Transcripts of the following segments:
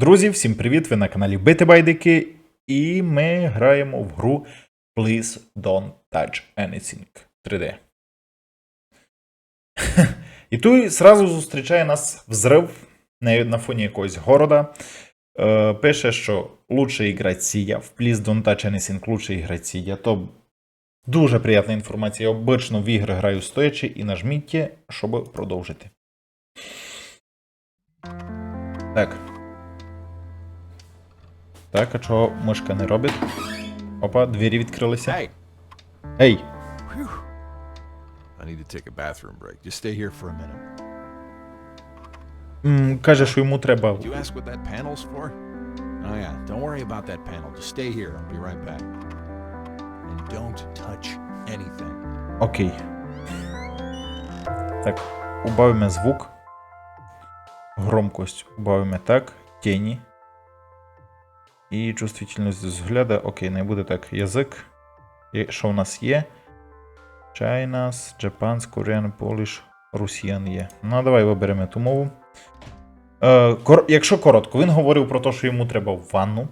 Друзі, всім привіт! Ви на каналі Бити Байдики, і ми граємо в гру Please Don't Touch Anything 3D. І тут зразу зустрічає нас взрив на, фоні якогось города. Е, пише, що лучше іграти сія. В Please Don't Touch Anything лучше іграти сія. То дуже приємна інформація. Я обично в ігри граю стоячи і нажміть, щоб продовжити. Так. Так, а чого мишка не робить? Опа, двері відкрилися. Hey, Ей! Whew. I need to take a bathroom break. Just stay here for a minute. М, каже, що йому треба. Do you ask what that panel's for? Oh yeah, don't worry about that panel. Just stay here. I'll be right back. And don't touch anything. Окей. Так, убавимо звук. Громкость убавимо так. Тіні. І чувствительність взгляда. Окей, не буде так. Язик. І що в нас є? Chinese, Japan's, Korean, Polish, Russian є. Ну, давай виберемо ту мову. Е, кор... Якщо коротко, він говорив про те, що йому треба в ванну.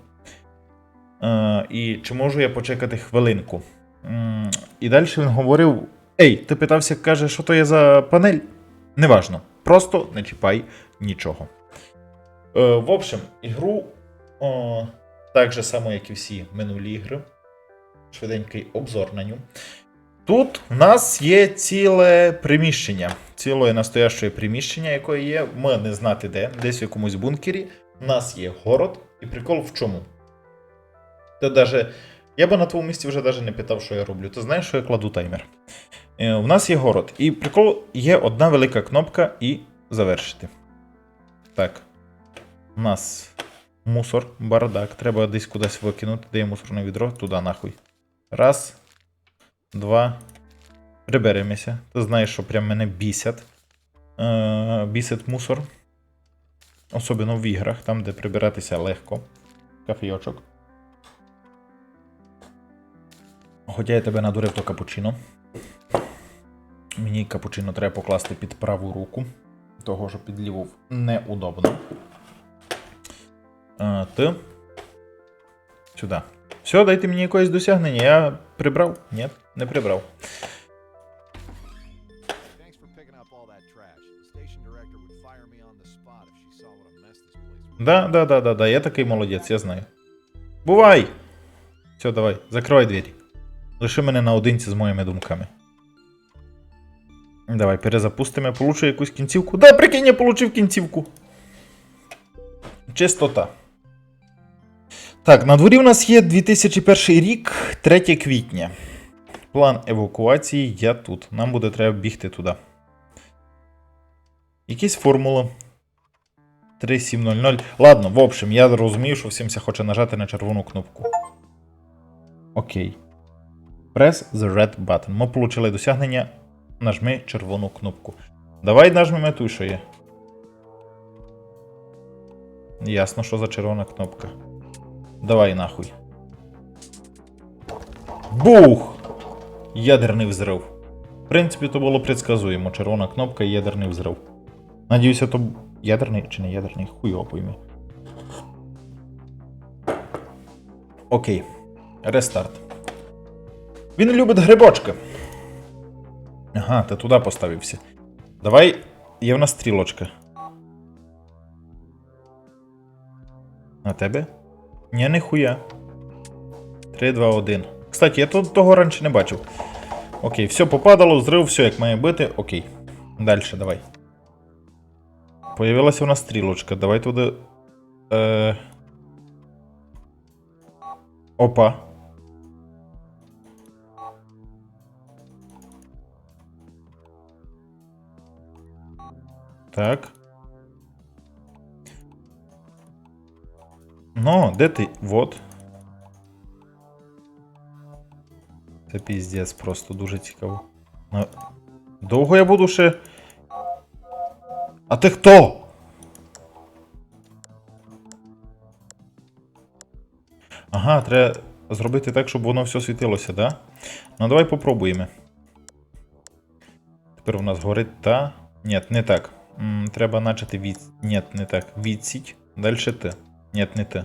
Е, і чи можу я почекати хвилинку? М, І далі він говорив: Ей, ти питався, каже, що то є за панель? Неважно. Просто не чіпай нічого. Е, в общем, ігру о, так же само, як і всі минулі ігри. Швиденький обзор на ню. Тут в нас є ціле приміщення, ціле настояще приміщення, яке є. Ми не знати де, десь в якомусь бункері. У нас є город, і прикол в чому? Ти даже, я би на твоєму місці вже навіть не питав, що я роблю. Ти знаєш, що я кладу таймер. Е, У нас є город. І прикол є одна велика кнопка і завершити. Так. У нас мусор, бардак. Треба десь кудись викинути. Де є мусорне відро? Туди нахуй. Раз. Два. Приберемося. Ти знаєш, що прям мене бісять. Е, бісить мусор. Особливо в іграх, там, де прибиратися легко. Кафійочок. Хоча я тебе надурив, то капучино. Мені капучино треба покласти під праву руку. Того, що під ліву неудобно. А, ти. Сюди. Все, дайте мені якесь досягнення. Я прибрав? Ні, не прибрав. Да, да, да, да, да, я такий молодець, я знаю. Бувай! Все, давай, закривай двері. Лиши мене наодинці з моїми думками. Давай, перезапустимо. Получу якусь кінцівку. Да, прикинь, я получив кінцівку. Чистота. Так, на дворі в нас є 2001 рік, 3 квітня. План евакуації я тут. Нам буде треба бігти туди. Якісь формули. 3700. Ладно, в общем, я розумію, що всім ся хоче нажати на червону кнопку. Окей. Press the red button. Ми отримали досягнення. Нажми червону кнопку. Давай нажмемо ту, що є. Ясно, що за червона кнопка. Давай нахуй. Бух! Ядерний взрив. В принципі, то було предсказуємо. Червона кнопка і ядерний взрив. Надіюся, то ядерний чи не ядерний, хуй його пойми. Окей. Рестарт. Він любить грибочки. Ага, ти туди поставився. Давай. Є в нас стрілочка. На тебе? Ні, не хуя. 3, 2, 1. Кстати, я тут того раніше не бачив. Окей, все попадало, зрив, все як має бути. Окей. Далі, давай. Появилася у нас стрілочка. Давай туди. Е... Опа. Так. Ну, де ти? Вот. Це піздець, просто дуже цікаво. Довго я буду ще. А ти хто? Ага, треба зробити так, щоб воно все світилося, да? Ну давай попробуємо. Тепер у нас горить та. Ні, не так. М, треба начати від. Ні, не так. Відсіть. Далі ти. Ні, не ти.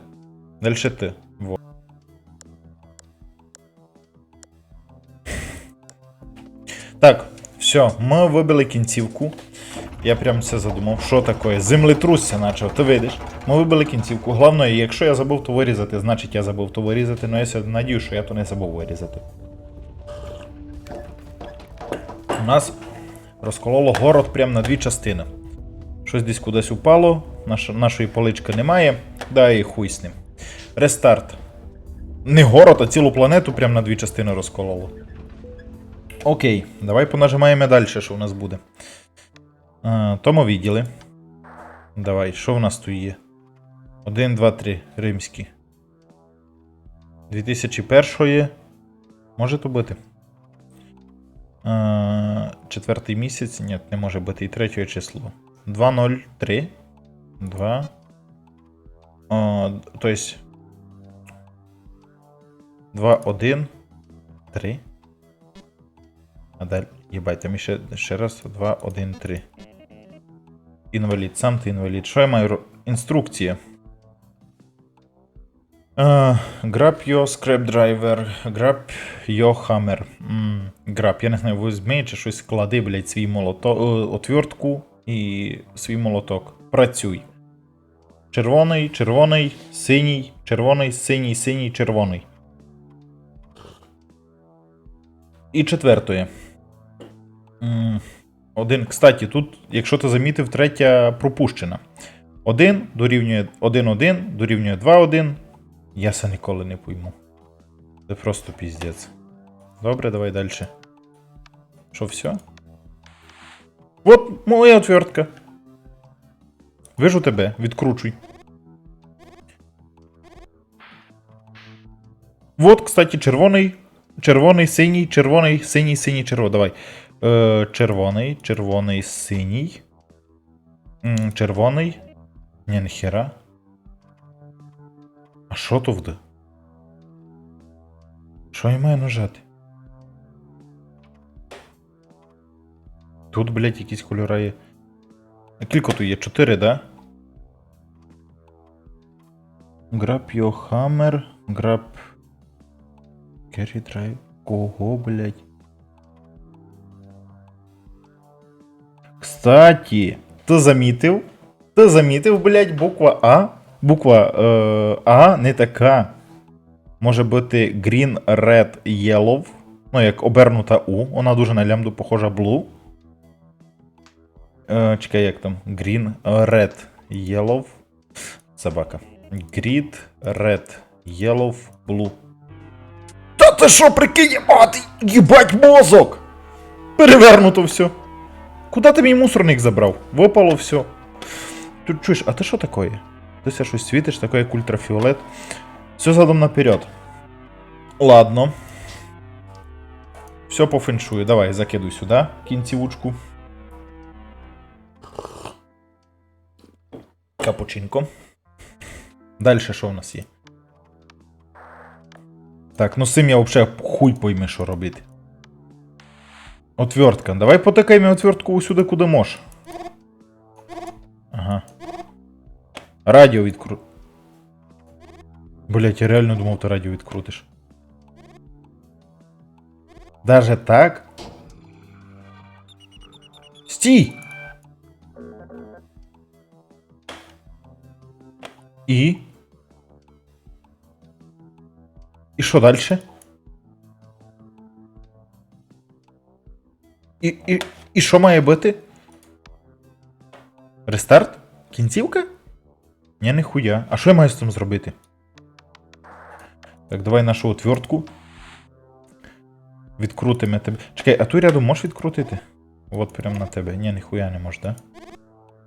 Дальше ти. Во. Так, все, ми вибили кінцівку. Я прям це задумав. Що таке? Землетрусся почав, ти видиш? Ми вибили кінцівку. Головне, якщо я забув то вирізати, значить я забув то вирізати. Ну я надію, що я то не забув вирізати. У нас розкололо город прямо на дві частини. Щось десь кудись упало, наш, нашої полички немає. Да і хуй з ним. Рестарт. Не город, а цілу планету прямо на дві частини розкололо. Окей, давай понажимаємо далі, що у нас буде. А, тому відділи. Давай, що в нас тут є? 1, 2, 3, римські. 2001 може то бути. А, четвертий місяць. Ні, не може бути і третє число. 203. 2. О, то есть 2, 1, 3. А далі. Єбать, там ще, ще раз 2, 1, 3. Інвалід, сам ти інвалід. Що я маю? Інструкція. Uh, grab your scrap driver, grab your hammer. Mm, grab, я не знаю, візьми чи щось склади, блядь, свій молоток, отвертку і свій молоток. Працюй. Червоний, червоний, синій, червоний, синій, синій, червоний. І четвертоє. Один, кстати, тут, якщо ти замітив, третя пропущена. 1 дорівнює 1-1, дорівнює 2-1. Я це ніколи не пойму. Це просто піздець. Добре, давай далі. Що, все? Вот моя отвертка. Вижу тебе, відкручуй. Вот, кстати, червоний. Червоний, синій, червоний, синій, синій, червоний. Давай. Е, червоний, червоний, синій. М, червоний. Ні, ніхера. А що то вде? Що я маю нажати? Тут, блядь, якісь кольори є. Кілько тут є? Чотири, да? Grab your hammer, grab... Carry drive. Кого, блядь? Кстати, ти замітив? Ти замітив, блядь, буква А? Буква е, А не така. Може бути Green, Red, Yellow. Ну, як обернута У. Вона дуже на лямбду похожа Blue. Е, чекай, як там? Green, Red, Yellow. Собака. Green, Red, Yellow, Blue. Та ти що, прикинь, єбати, їбать мозок! Перевернуто все. Куда ти мій мусорник забрав? Випало все. Тут чуєш, а ти що таке? Ти ся щось світиш, таке як ультрафіолет. Все задом наперед. Ладно. Все по феншую. Давай, закидуй сюди кінцівочку. Капучинко. Далі що в нас є? Так, ну з цим я взагалі хуй пойми, що робити. Отвертка. Давай потикаємо отвертку усюди, куди можеш. Ага. Радіо відкру. Блять, я реально думав, ти радіо відкрутиш. Даже так? Стій! І? І що далі? І, і, і що має бути? Рестарт? Кінцівка? Не хуя. А що я маю з цим зробити? Так, давай нашу отвертку. Відкрутимо тебе. Чекай, а ту рядом можеш відкрутити? От прямо на тебе. Ні, ніхуя не можеш, да?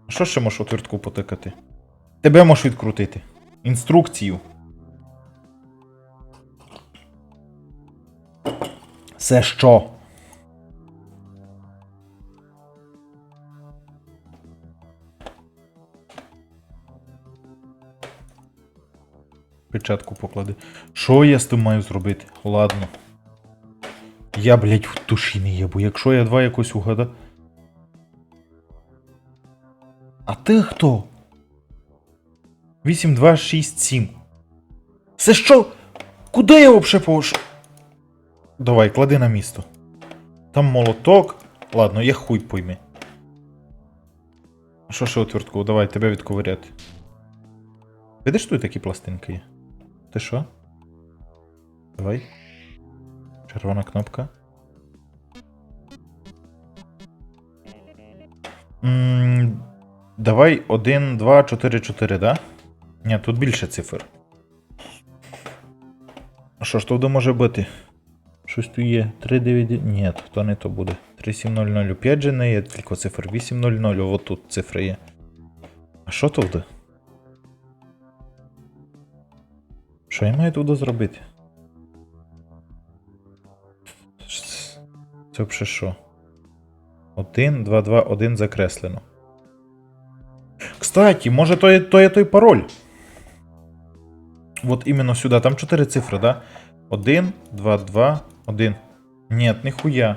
А що ще можеш отвертку потикати? Тебе можеш відкрутити. Інструкцію. Це що? Печатку поклади. Що я з тим маю зробити? Ладно. Я, блядь, в душі не єбу. Якщо я два якось угада. А ти хто? 8, 2, 6, 7. Це що? Куди я взагалі пош... Давай, клади на місто. Там молоток. Ладно, я хуй пойми. Що ще отвертку? Давай, тебе відковиряти. Видиш, тут такі пластинки є? Ти що? Давай. Червона кнопка. М, Давай 1, 2, 4, 4, да? Ні, тут більше цифр. А що ж тут може бути? Щось тут є. 3, 9, ні, то не то буде. 3, 7, 0, 0, 5 же не є, тільки цифр 8, 0, 0, от тут цифри є. А що тут? Що я маю тут зробити? Це взагалі що? 1, 2, 2, 1 закреслено. Кстати, може то є, то є той пароль. Вот іменно сюди. Там 4 цифри, да? 1, 2, 2, 1. Нет, ніхуя.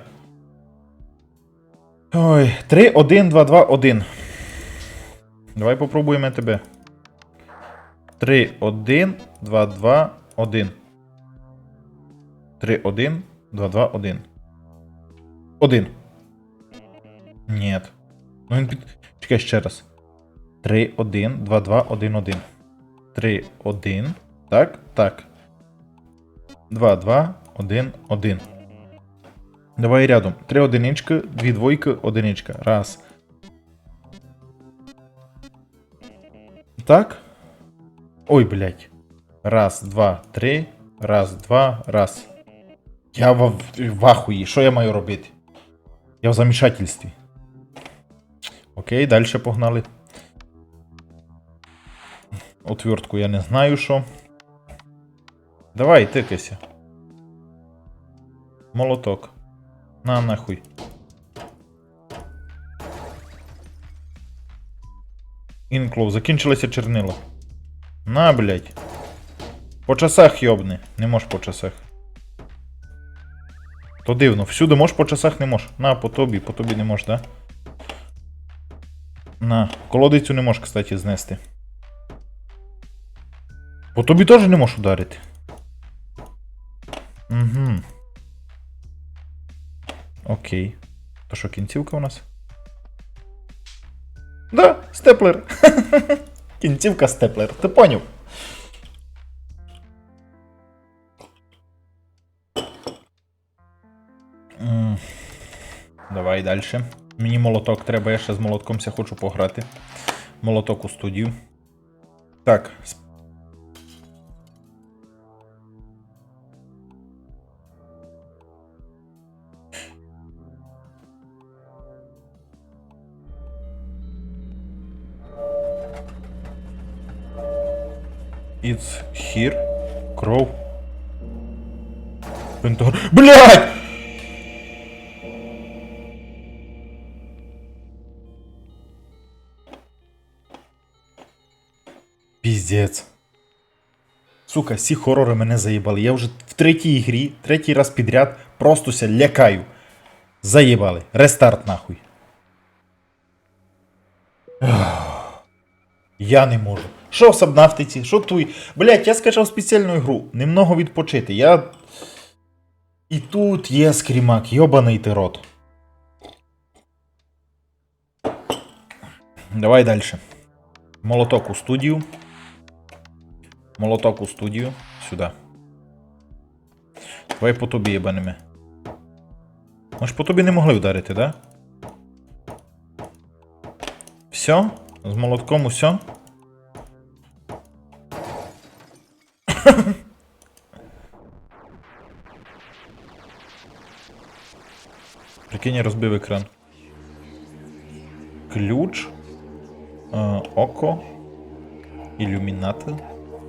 Ой, 3, 1, 2, 2, 1. Давай попробуємо тебе. 3, 1, 2, 2, 1. 3, 1, 2, 2, 1. 1. Нет. Ну він під. Чекай ще раз. 3, 1, 2, 2, 1, 1. 3, 1. Так, так. 2, 2, 1, 1. Давай рядом. 3 одинички, 2 двойки, одиничка. Раз. Так. Ой, блядь. Раз, два, три. Раз, два, раз. Я в, в ахуї. Що я маю робити? Я в замішательстві. Окей, далі погнали. Отвертку я не знаю що. Давай, тикайся. Молоток. На нахуй. Інклов, закінчилося чернило. На, блядь. По часах йобни. Не можеш по часах. То дивно, всюди можеш по часах не можеш. На, по тобі, по тобі не можеш, да? На, колодицю не можеш, кстати, знести. По тобі теж не можеш ударити. Угу. Окей. То що, кінцівка у нас? Да, степлер. Кінцівка степлер. Ти поняв? Давай далі. Мені молоток треба, я ще з молотком ся хочу пограти. Молоток у студію. Так. It's here. Кров. Пентагон. Блять! Піздець. Сука, всі хорори мене заїбали. Я вже в третій грі, третій раз підряд просто ся лякаю. Заїбали. Рестарт нахуй. Я не можу. Що в Сабнафтиці? Що твій? Блять, я скачав спеціальну гру. Немного відпочити. Я. І тут є скрімак, йобаний ти рот. Давай далі. Молоток у студію. Молоток у студію. Сюди. Давай по тобі єбаними. Ми ж по тобі не могли вдарити, да? Все? З молотком усе? Я розбив екран. Ключ. Е, око. Ілюмінати.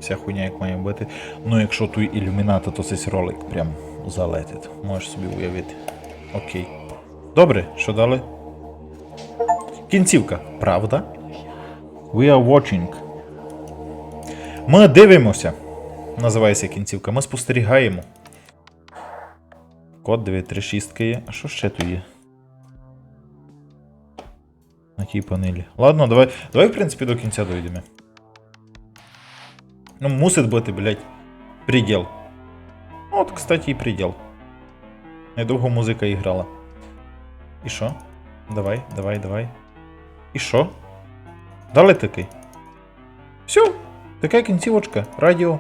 Вся хуйня як має бути. Ну, якщо тут ілюмінати, то цей ролик прям залетить. Можеш собі уявити. Окей. Добре, що далі? Кінцівка, правда? We are watching. Ми дивимося. Називається кінцівка. Ми спостерігаємо. Код 936 є. А що ще тут є? На тій панелі. Ладно, давай, давай, в принципі, до кінця дойдемо. Ну, мусить бути, блядь, приділ. От, кстати, і приділ. Недовго музика і грала. І що? Давай, давай, давай. І що? Дали такий. Все, така кінцівочка, радіо.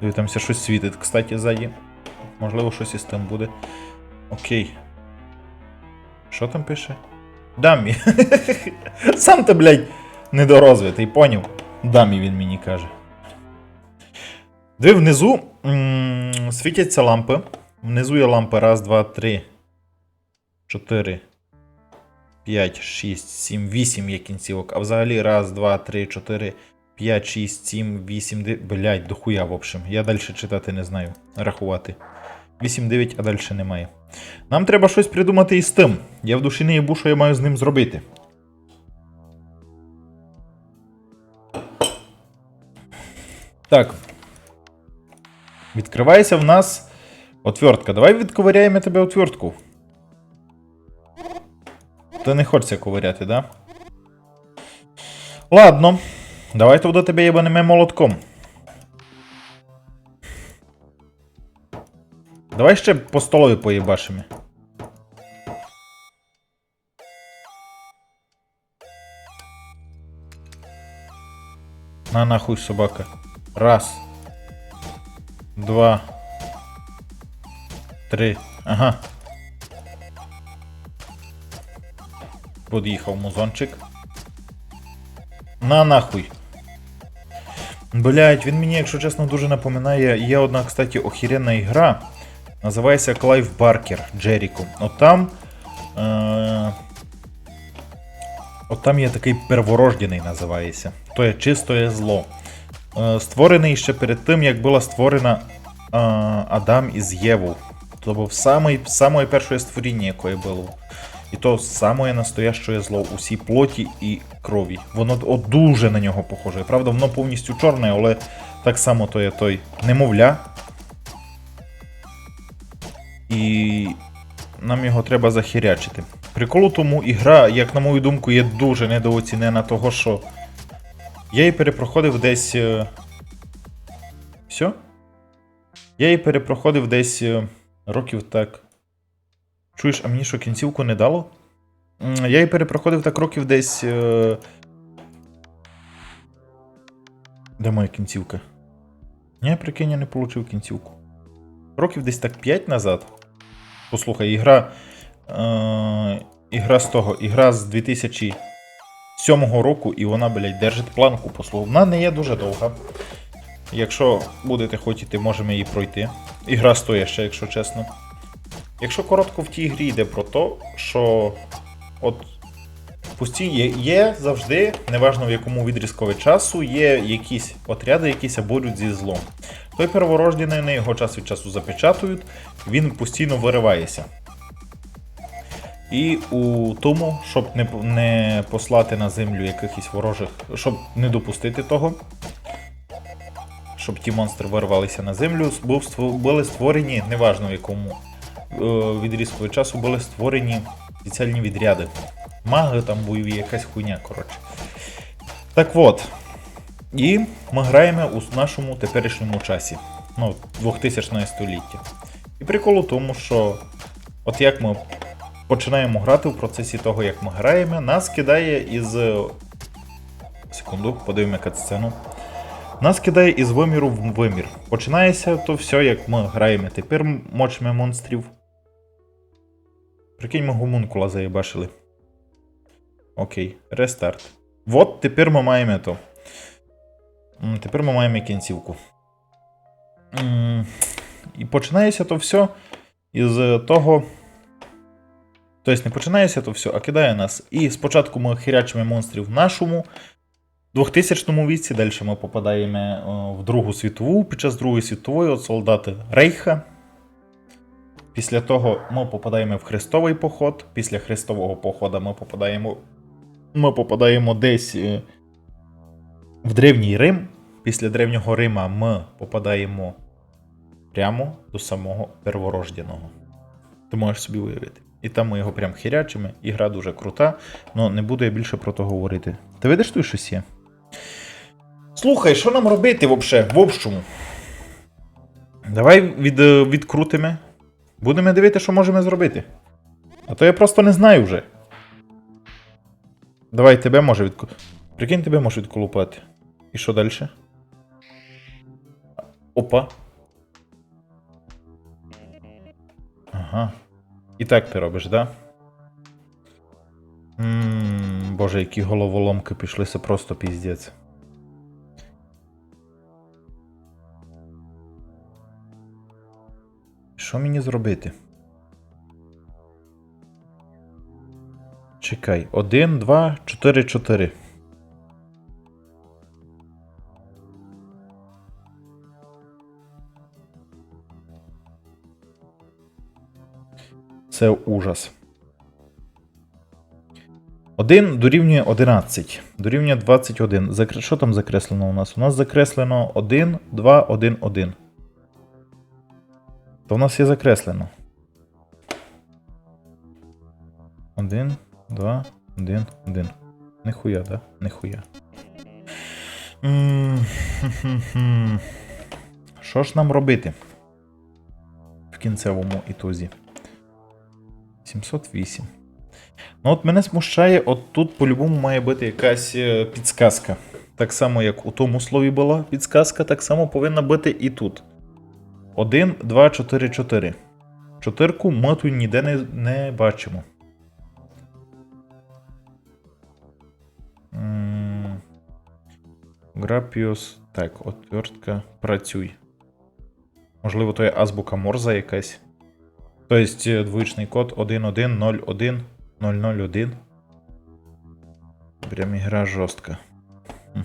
Диви, там все щось світить, кстати, ззаді. Можливо, щось із тим буде. Окей. Що там пише? Дамі. Сам ти, блядь, недорозвитий, поняв? Дамі він мені каже. Диви, внизу світяться лампи. Внизу є лампи. Раз, два, три, чотири, п'ять, шість, сім, вісім є кінцівок. А взагалі раз, два, три, чотири, п'ять, шість, сім, вісім, дев'ять. Блять, дохуя, в общем. Я далі читати не знаю. Рахувати. 8, 9, а далі немає. Нам треба щось придумати із тим. Я в душі не їбу, що я маю з ним зробити. Так. Відкривається в нас отвертка. Давай відковиряємо тебе отвертку. Ти не хочеться ковиряти, да? Ладно. Давай то до тебе єбанеме молотком. Давай ще по столові поїбашимо. На нахуй собака. Раз. Два. Три. Ага. Под'їхав музончик. На нахуй. Блять, він мені, якщо чесно, дуже напоминає. Є одна, кстати, охеренна ігра. Називається Клайв Баркер Джеріко. От там. Е- От там є такий перворождений, називається. То є чистоє зло. Е, створений ще перед тим, як була створена е, Адам із Єву. То був самий, самое перше створіння, яке було. І то саме настояще зло у всій плоті і крові. Воно от дуже на нього похоже. Правда, воно повністю чорне, але так само то є той немовля. І нам його треба захірячити. Прикол у тому, ігра, як на мою думку, є дуже недооцінена, того що я її перепроходив десь. е, Все? Я її перепроходив десь е, років так. Чуєш, а мені що кінцівку не дало? Я її перепроходив так років десь. е, Де моя кінцівка? Ні, прикинь, я не отримав кінцівку. Років десь так 5 назад. Послухай, ігра. Е, ігра з того, ігра з 2007 року, і вона, блядь, держить планку, послухай. Вона не є дуже довга. Якщо будете хотіти, можемо її пройти. Ігра стоїть ще, якщо чесно. Якщо коротко в тій грі йде про те, що от пусті є, є завжди, неважно в якому відрізкові часу, є якісь отряди, які борють зі злом. Той перворождений на його час від часу запечатують, він постійно виривається. І у тому, щоб не, не послати на землю якихось ворожих, щоб не допустити того, щоб ті монстри вирвалися на землю, були створені, неважно в якому е, відрізку часу, були створені спеціальні відряди. Маги там бойові, якась хуйня, коротше. Так от. І ми граємо у нашому теперішньому часі. Ну, 2000 століття. І прикол у тому, що от як ми починаємо грати в процесі того, як ми граємо, нас кидає із. Секунду, подивимо катсцену. Нас кидає із виміру в вимір. Починається то все, як ми граємо. Тепер мочимо монстрів. Прикинь, ми гомункула заєбашили. Окей, рестарт. Вот тепер ми маємо то. Тепер ми маємо кінцівку. І починається то все із того. Тобто не починається то все, а кидає нас. І спочатку ми хірячимо монстрів в нашому 2000 віці, далі ми попадаємо е, в Другу світову. Під час Другої світової от солдати Рейха. Після того ми попадаємо в Хрестовий поход. Після Хрестового походу ми попадаємо. Ми попадаємо десь е, в Древній Рим. Після Древнього Рима ми попадаємо прямо до самого перворожденого. Ти можеш собі уявити. І там ми його прям хірячимо. Ігра дуже крута, але не буду я більше про то говорити. Ти видиш тут щось є? Слухай, що нам робити вообще, в общому? Давай від, е, відкрутимо. Будемо дивитися, що можемо зробити. А то я просто не знаю вже. Давай тебе може відку... Прикинь, тебе може відколупати. І що далі? Опа. Ага. І так ти робиш, да? Боже, які головоломки пішли, це просто піздець. Що мені зробити? Чекай. 1, 2, 4, 4. Це ужас. 1 дорівнює 11. Дорівнює 21. Закр... Що там закреслено у нас? У нас закреслено 1, 2, 1, 1. То в нас є закреслено. 1, 2, 1, 1. Нихуя, да? Нихуя. Що ж нам робити? В кінцевому ітозі. 708. Ну, от мене смущає, от тут по-любому має бути якась е, підсказка. Так само, як у тому слові була підсказка, так само повинна бути і тут. 1, 2, 4, 4. Чотирку ми тут ніде не, не бачимо. Грапіус. Так, отвертка. Працюй. Можливо, то є азбука Морза якась. Тобто е, двоїчний код 1101 001. Прям ігра жорстка.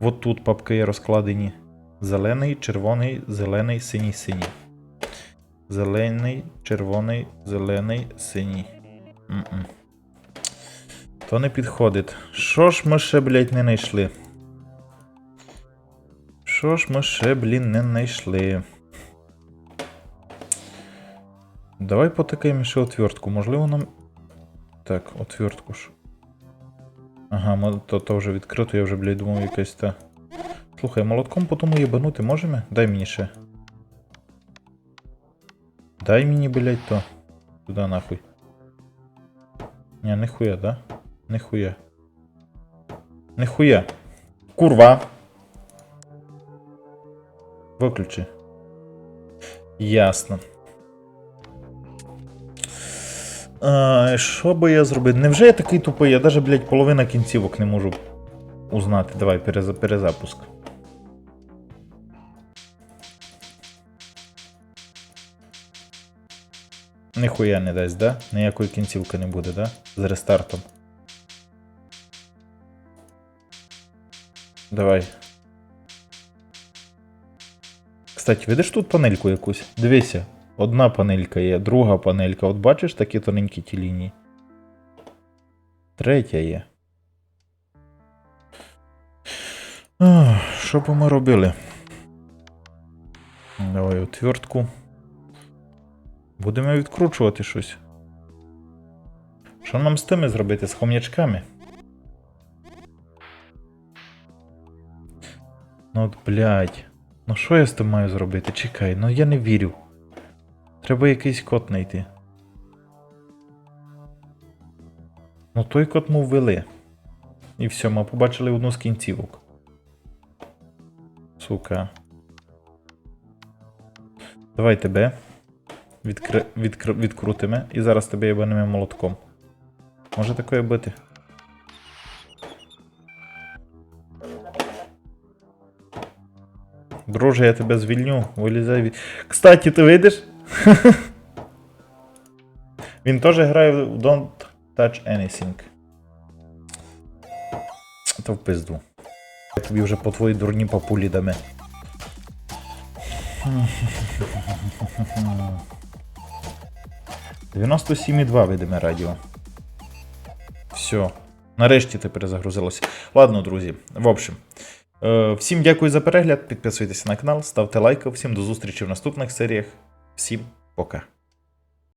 От тут папки розкладені. Зелений, червоний, зелений, синій, синій. Зелений, червоний, зелений, синій. М-м. То не підходить. Що ж ми ще, блядь, не знайшли? Що ж ми ще, блін, не знайшли? Давай потикаємо ще отвертку. Можливо, нам. Так, отвертку ж. Ага, то, то вже відкрито, я вже, блядь, думав, якась та. Слухай, молотком по тому єбанути можемо? Дай мені ще. Дай мені, блядь, то. Туди нахуй. Ні, нихуя, да? Нихуя. Нихуя. Курва. Виключи. Ясно. Що би я зробив? Невже я такий тупий? Я навіть, блядь, половина кінцівок не можу узнати. Давай, переза- перезапуск. Ніхуя не дасть, да? Ніякої кінцівки не буде, да? З рестартом. Давай. Кстати, видиш тут панельку якусь? Дивися. Одна панелька є, друга панелька. От бачиш такі тоненькі ті лінії? Третя є. Що б ми робили? Давай отвертку. Будемо відкручувати щось. Що нам з тими зробити? З хом'ячками? Ну от, блядь. Ну що я з тим маю зробити? Чекай, ну я не вірю. Треба якийсь код знайти. Ну той код ми ввели. І все, ми побачили одну з кінцівок. Сука. Давай тебе. Відкри... Відкр... Відкрутимо. І зараз тебе єбанемо молотком. Може такое бути? Друже, я тебе звільню. Вилізай від. Кстати, ти вийдеш? Він теж грає в Don't Touch Anything. То в пизду. Я тобі вже по твоїй дурні папулі даме. Дев'яносто сім і два видиме радіо. Все. Нарешті ти перезагрузилося. Ладно, друзі. В общем. Е, всім дякую за перегляд. Підписуйтесь на канал, ставте лайки. Всім до зустрічі в наступних серіях. Всім пока.